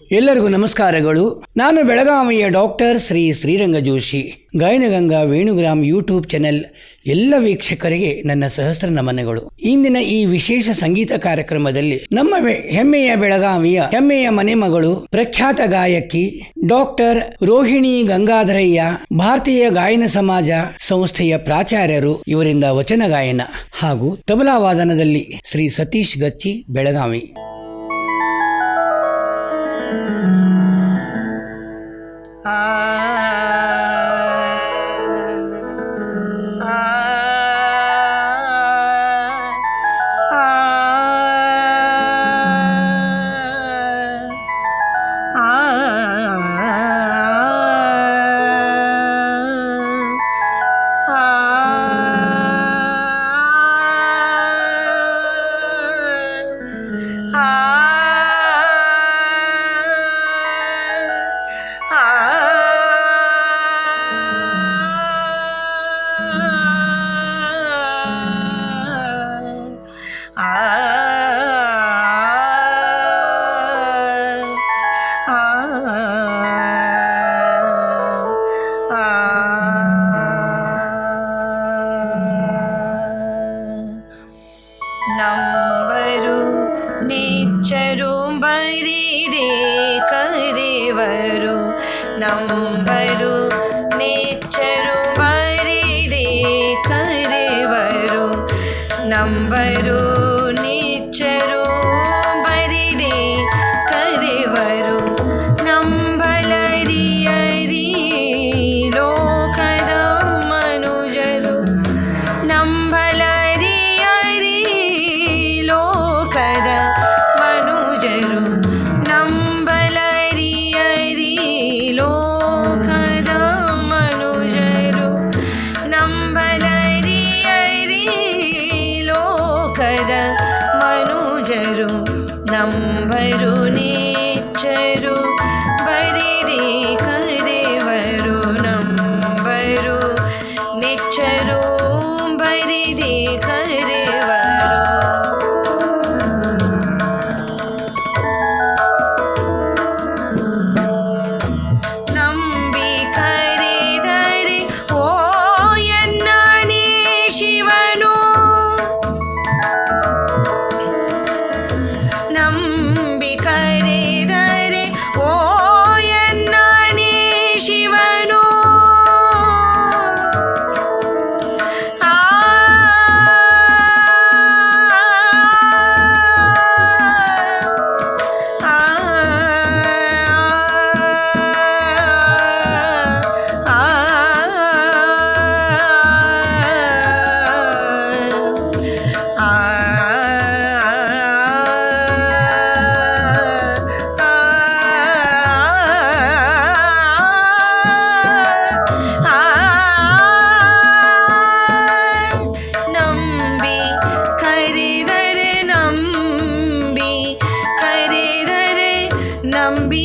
ಎಲ್ಲರಿಗೂ ನಮಸ್ಕಾರಗಳು. ನಾನು ಬೆಳಗಾವಿಯ doctor Shri Shriranga Joshi. Gayanaganga Venugram YouTube channel ಎಲ್ಲ ವೀಕ್ಷಕರಿಗೆ ನನ್ನ ಸಹಸ್ರ ನಮನಗಳು. ಇಂದಿನ ಈ ವಿಶೇಷ ಸಂಗೀತ ಕಾರ್ಯಕ್ರಮದಲ್ಲಿ ನಮ್ಮ ಹೆಮ್ಮೆಯ ಬೆಳಗಾವಿಯ ಹೆಮ್ಮೆಯ ಮನೆಮಗಳು ಪ್ರಖ್ಯಾತ ಗಾಯಕಿ ಡಾಕ್ಟರ್ ರೋಹಿಣಿ ಗಂಗಾಧರಯ್ಯ, ಭಾರತೀಯ ಗಾಯನ ಸಮಾಜ ಸಂಸ್ಥೆಯ ಪ್ರಾಚಾರ್ಯರು ಇವರಿಂದ ವಚನ ಗಾಯನ ಹಾಗೂ ತಬಲಾ ವಾದನದಲ್ಲಿ ಶ್ರೀ ಸತೀಶ್ ಗಚ್ಚಿ, ಬೆಳಗಾವಿ. Ah. ನಂಬರು ನೆಚ್ಚರು ಬರಿದೆ ಕರೆವರು ನಂಬರು ನೆಚ್ಚರು ಬರಿದೆ ಕರೆವರು ನಂಬರು ಲೋಕದ ಮನುಜರು ನಂಬರು ನೇಚರು அம்பிகரே நம்பி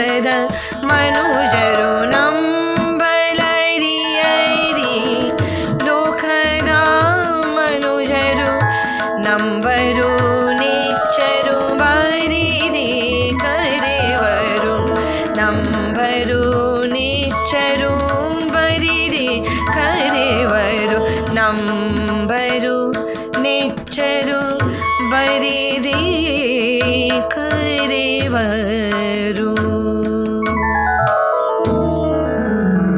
முதல் மனுஷருணம் பலரியரி லோகதா மனுஷரு நம்பரு நிச்சரு பரிதி கரிவரு நம்பரு நிச்சரு பரிதி கரிவரு நம்பரு నిచ్చరు బరిది కరేవరు